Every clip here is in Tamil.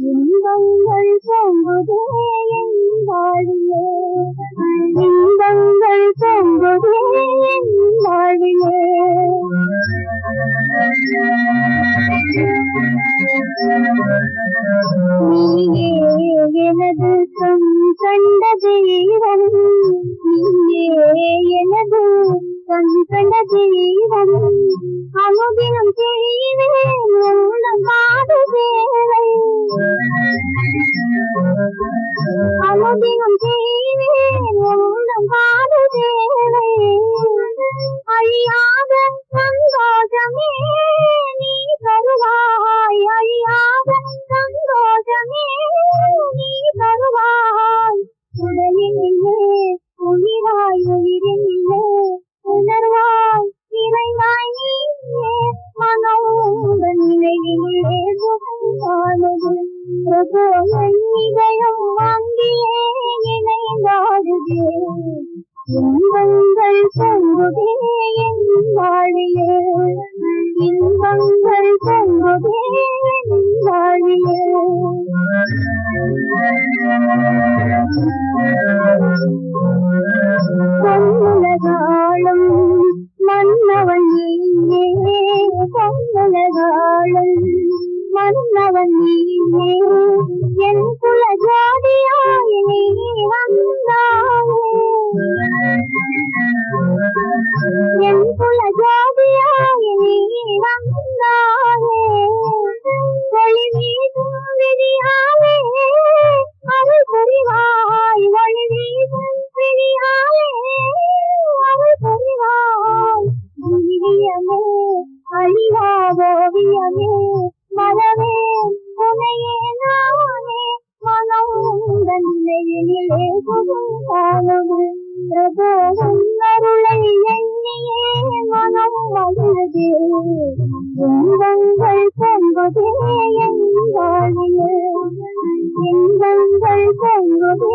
இன்பங்கள் பொங்குதே என் வாழியே இன்பங்கள் பொங்குதே என் வாழியே நீயே எனது கண் கண்ட தெய்வம். நீயே எனது கண் கண்ட தெய்வம். அனுதினம் செய்வேன் உந்தன் பாத சேவை அனுதினம் செய்வேன் உந்தன் பாத அழியாத சந்தோஷமே நீ தருவாய். அழியாத சந்தோஷமே நீ தருவாய். உடலினிலே உயிராய் உயிரினிலே உணர்வாய். இறைவாய் நீயே மனோங்கள் நினைவிலே சுகமானது பிரபு இதயம் வாங்கியே இணைந்தாடுதே இன்பங்கள் பொங்குதே என் வாழியே இன்பங்கள் என் பொன்னுலகாளும் ಅವಳಿ அருளை எண்ணியே மனம் மகிழ்தே இன்பங்கள் பொங்குதே என் வாழிலே இன்பங்கள் பொங்குதே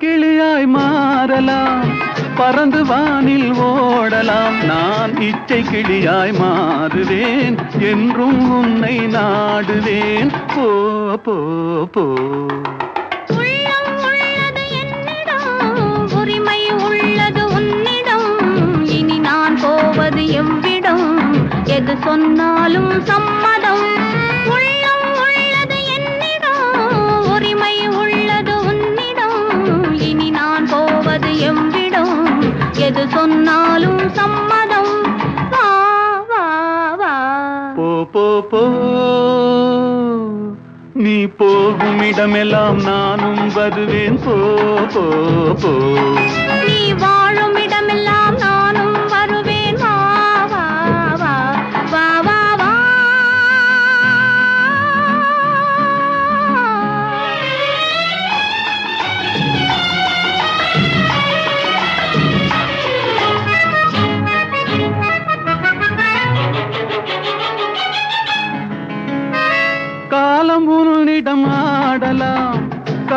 கிளியாய் மாறலாம். பறந்து வானில் ஓடலாம். நான் இச்சை கிளியாய் மாறுவேன். என்றும் உன்னை நாடுவேன். போ போ போ. உள்ளம் உள்ளது என்னிடம். எது சொன்னாலும் சம்மதம் வா வா வா போ போ போ நீ போகும் இடமெல்லாம் நானும் வருவேன் போ போ போ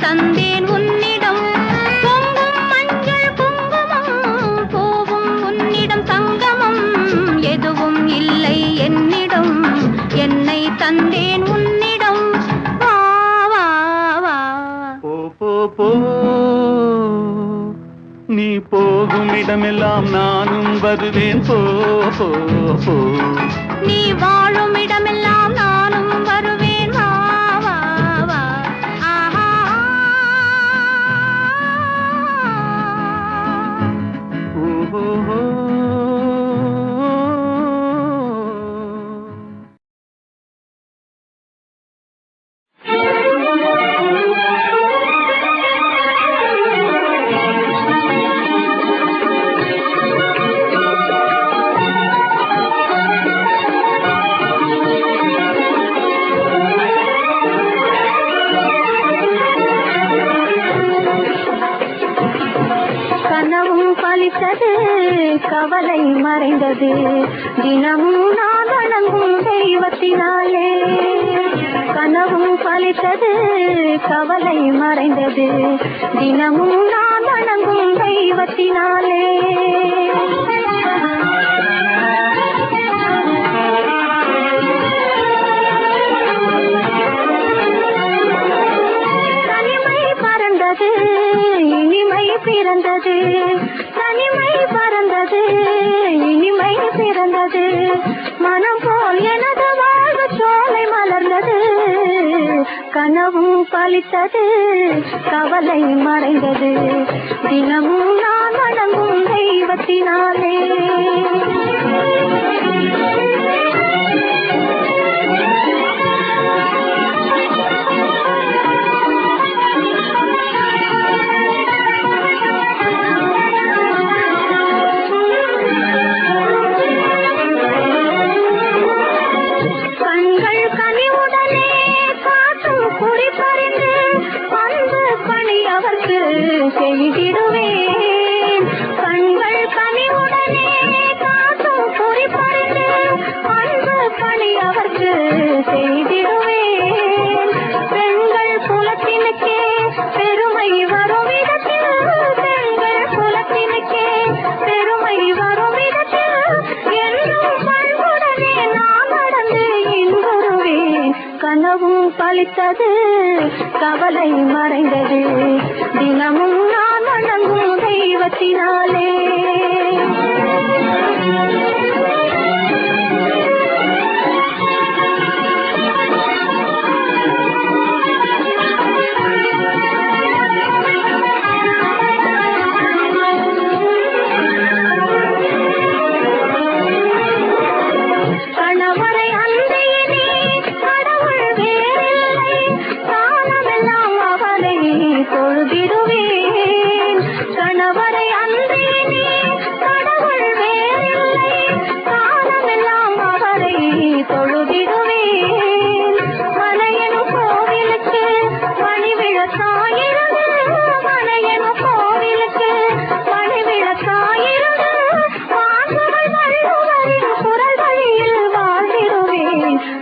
தந்தேன் உன்னிடம். பொங்கும் மஞ்சள் குங்குமம் பூவும் உன்னிடம். சங்கமம் எதுவும் இல்லை என்னிடம். என்னை தந்தேன் உன்னிடம். வா வா வா. போ போ போ. நீ போகும் இடமெல்லாம் நானும் வருவேன். போ போ போ. நீ வாழும் இடமெல்லாம் நானும் பலித்தது கவலை மறைந்தது. தினமும் நான் வணங்கும் தெய்வத்தினாலே கனவும் பலித்தது கவலை மறைந்தது. தினமும் நான் வணங்கும் தெய்வத்தினாலே. தனிமை பறந்தது இனிமை பிறந்தது. தனிமை பறந்தது இனிமை பிறந்தது. மனம் போல் எனது வாழ்வு சோலை மலர்ந்தது. கனவும் பழித்தது கவலை மறைந்தது. தினமும் நான் வணங்கும் தெய்வத்தினாலே.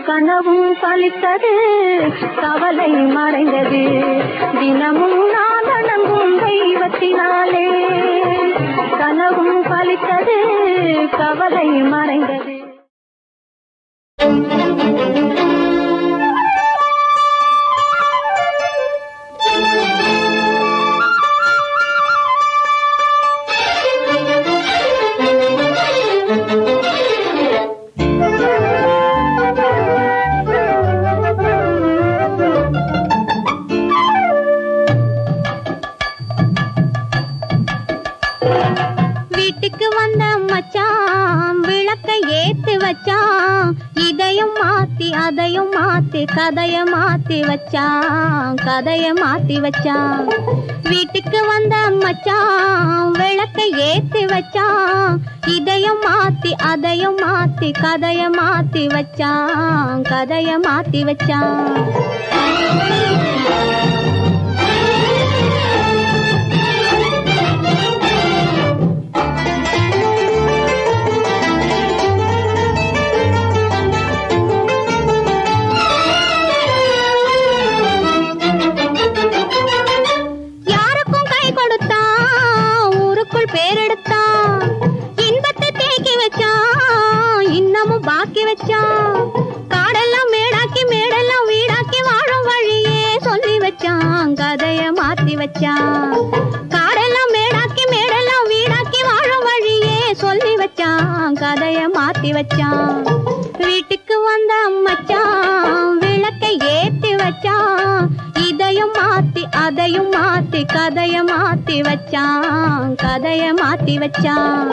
கனவும் பலித்தது கவலை மறைந்தது. தினமும் நான் வணங்கும் தெய்வத்தினாலே கனவும் பலித்தது கவலை மறைந்தது. கதைய மாத்தி வச்சான் கதைய மாத்தி வச்சான் வீட்டுக்கு வந்த மச்சான் விளக்க ஏத்தி வச்சான் இதையும் மாத்தி அதையும் மாத்தி கதைய மாத்தி வச்சான் கதைய மாத்தி வச்சான் வச்சான் காடெல்லாம் மேடாக்கி மேடெல்லாம் வீடாக்கி வாழும் வழியே சொல்லி வச்சான் கதைய மாத்தி வச்சான் வீட்டுக்கு வந்த மச்சான் விளக்கை ஏத்தி வச்சான் இதையும் மாத்தி அதையும் மாத்தி கதைய மாத்தி வச்சான் கதைய மாத்தி வச்சான்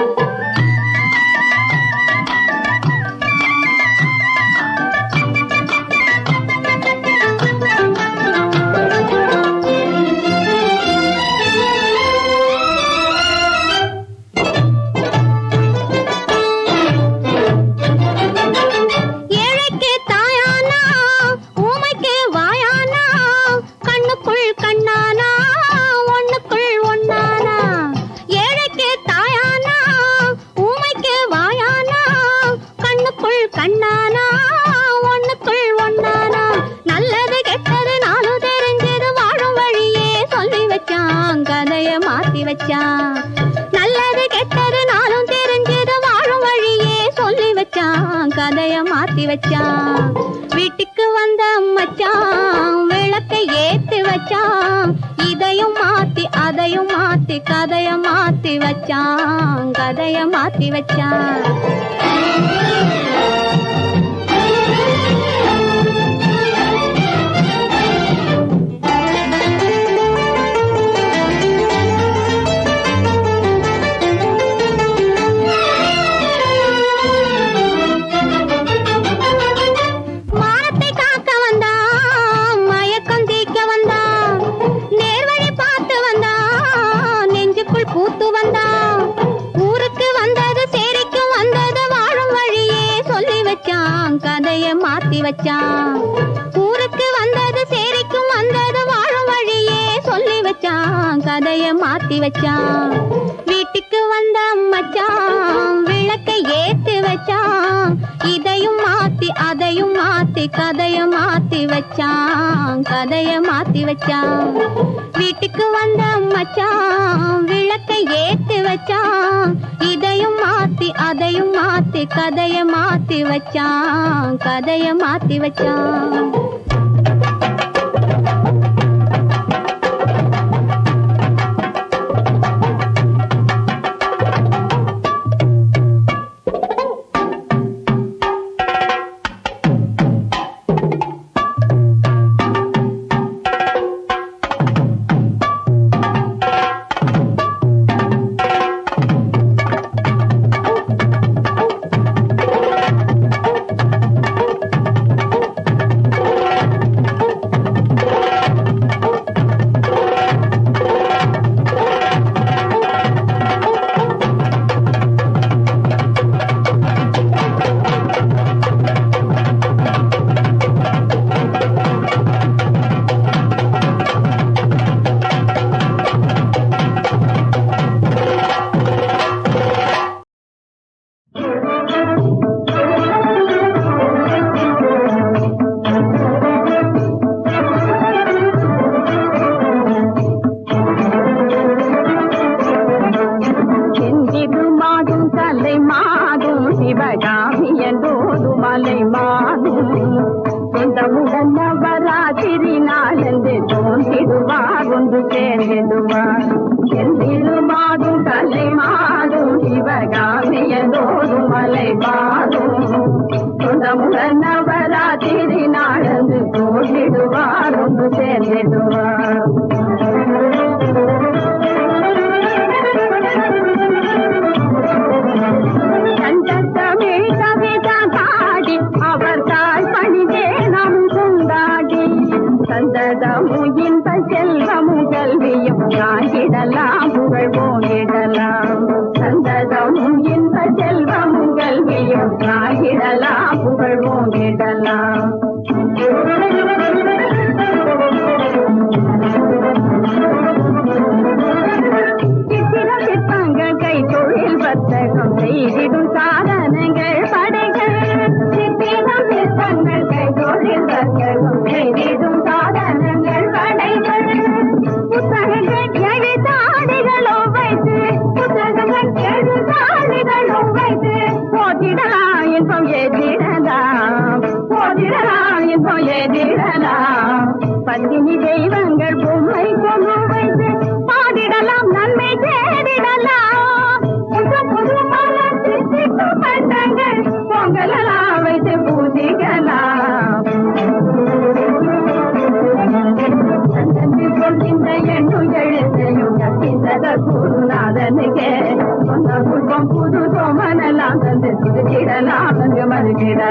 மாத்தி வச்சான் நல்லது கெட்டது நாளும் தெரிஞ்சது வாழும் வழியே சொல்லி வச்சான் கதைய மாத்தி வச்சான் வீட்டுக்கு வந்த மச்சான் விளக்கை ஏத்து வச்சான் இதையும் மாத்தி அதையும் மாத்தி கதைய மாத்தி வச்சான் கதைய மாத்தி வச்சான் வச்சான் கதைய மாத்தி வச்சான். ஊருக்கு வந்தது சேரிக்கும் வந்தது வாழும் வழியே சொல்லி வச்சான் கதைய மாத்தி வச்சான். வீட்டுக்கு வந்த மச்சான் விளக்கையே ஏத்தி வச்சான் இதையும் மாத்தி அதையும் மாத்தி கதைய மாத்தி வச்சான் கதைய மாத்தி வச்சான் வீட்டுக்கு வந்த மச்சான் விளக்கை ஏத்தி வச்சான் இதையும் மாத்தி அதையும் மாத்தி கதைய மாத்தி வச்சான் கதைய மாத்தி வச்சான்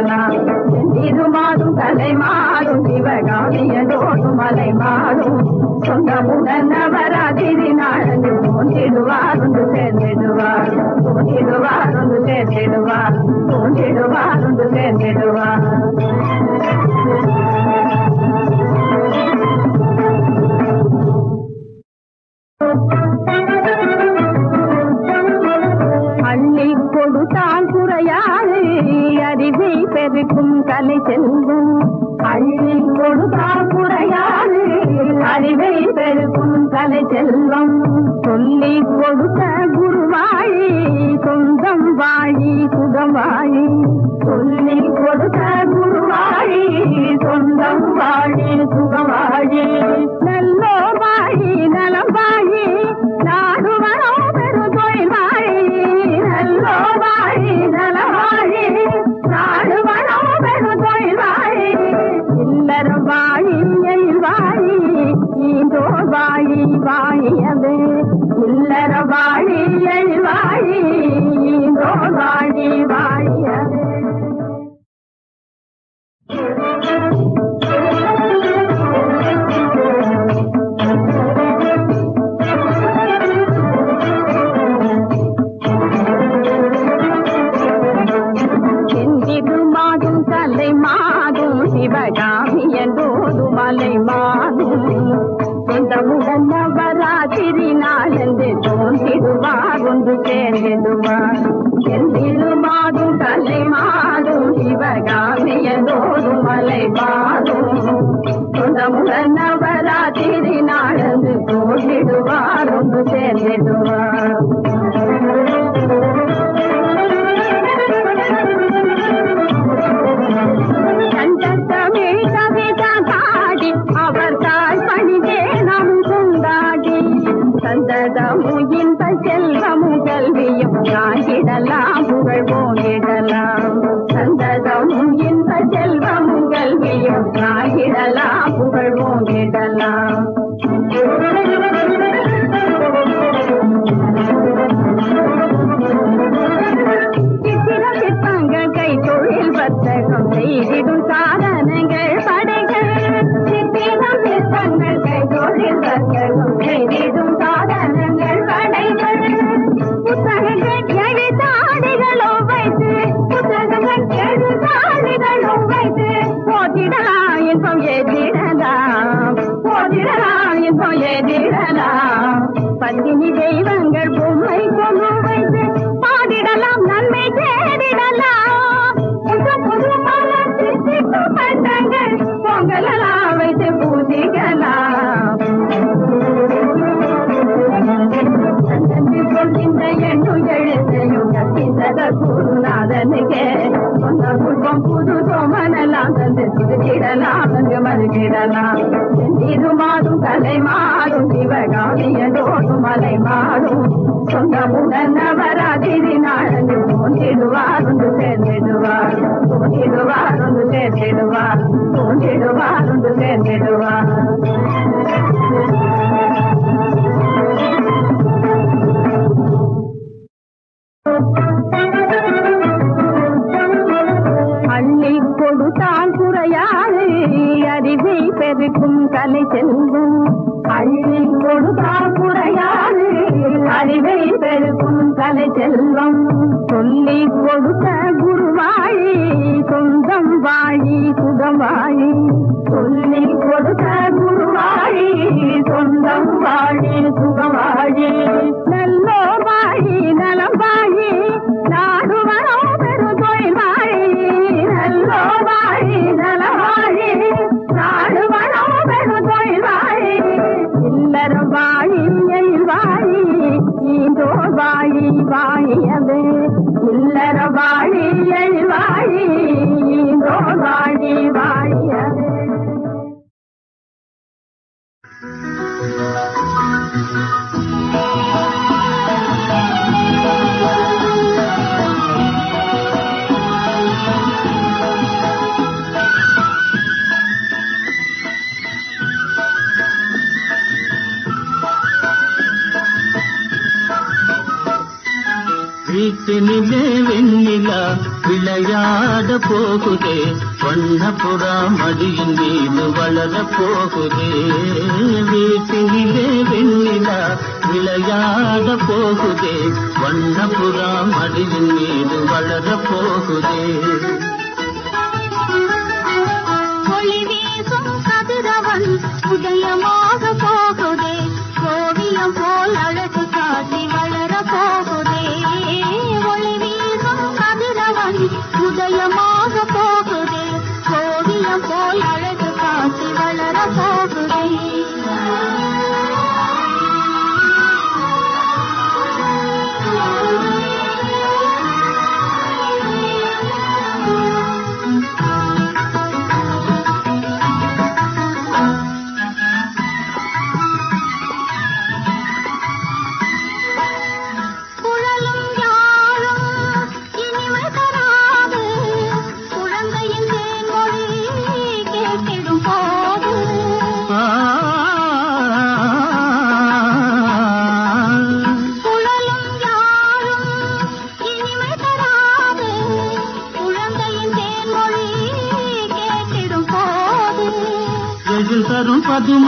சிவனா இது மாறும் கலை மாறும் சிவகாமிய தோடு மலை மாறும் சொந்தமுடன் நவராத்திரி நாடந்து தோன்றிடுவாருந்து சேர்ந்திடுவார் தோன்றிடுவாருந்து சேர்ந்திடுவார் தோன்றிடுவாருந்து சேர்ந்திடுவார் கொண்டிருக்கும் கலை செல்வன் அள்ளி கொடுத்தார் குறையாது அறிவை பெருக்கும் கலை செல்வம். சொல்லி கொடுத்த குருவாழி சொந்தம் வாழி சுகவாழி சொல்லி கொடுத்த குருவாழி சொந்தம் வாழி சுகவாழி தோன்றிடுவா தோன்றிடுவா தோன்றிடுவா தோன்றிடுவா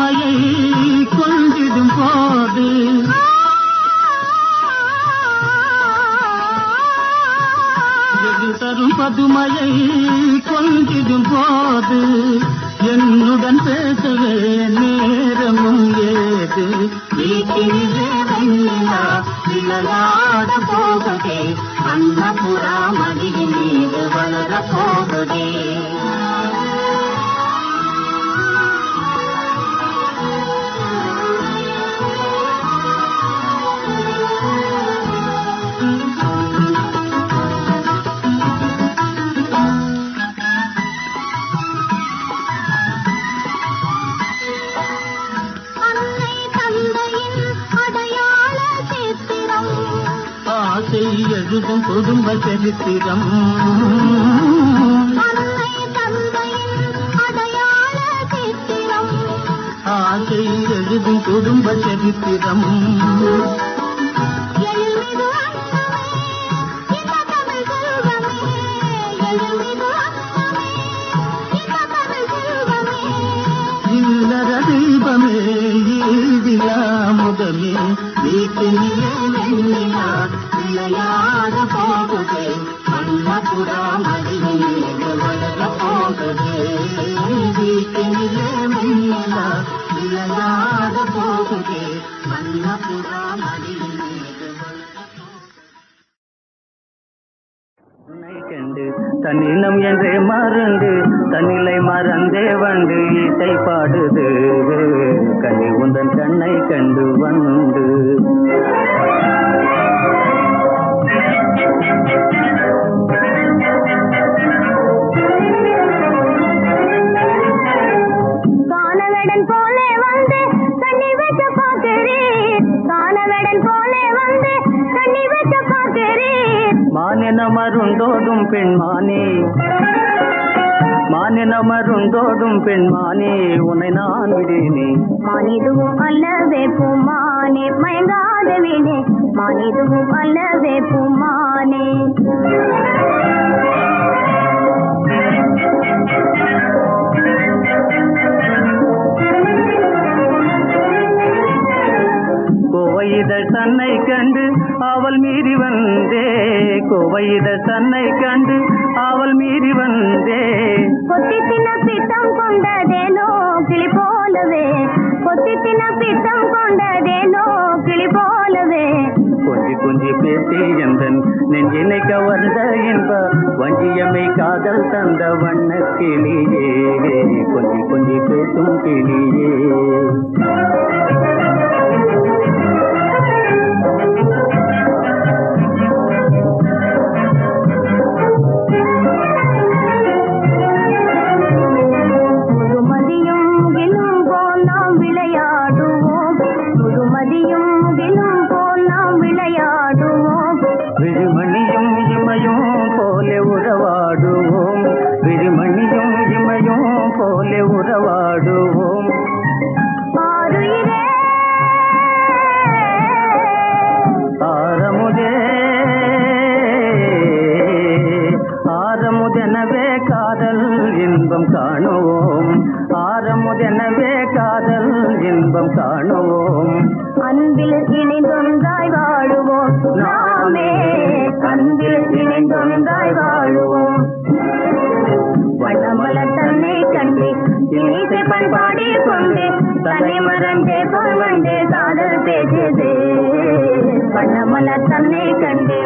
மாலை குடும்ப சரித்திரம். ஆசை எழுதும் குடும்ப சரித்திரம். தன்னினம் என்றே மறந்து தன்னிலை மறந்தே வந்து இசை பாடுது. கண்ணி உந்தன் கண்ணை கண்டு வந்து. காணவடன் போ தெய்வத்தை பார்க்கிறேன் மானென மருண்டோடும் பெண்மானே. மானின மருந்தோடும் பெண்மானே உன்னை நான் விடேனே. மானிதுவும் அல்லவே பூமானே மயங்காத விடே மானிதுவும் அல்லவே பூமானே. கோவையிட தன்னை கண்டு அவள் மீறி வந்தே. கொத்தி தின பித்தம் கொண்டதேனோ கிளி போலவே? கொத்தி தின பித்தம் கொண்டதேனோ கிளி போலவே? கொஞ்சி கொஞ்சி பேசி எந்தன் நெஞ்சினை கவர்ந்த இன்ப வஞ்சியமை காதல் தந்த வண்ண கிளியே. கொஞ்சி கொஞ்சி பேசும் கிளியே. கொள்வண்டே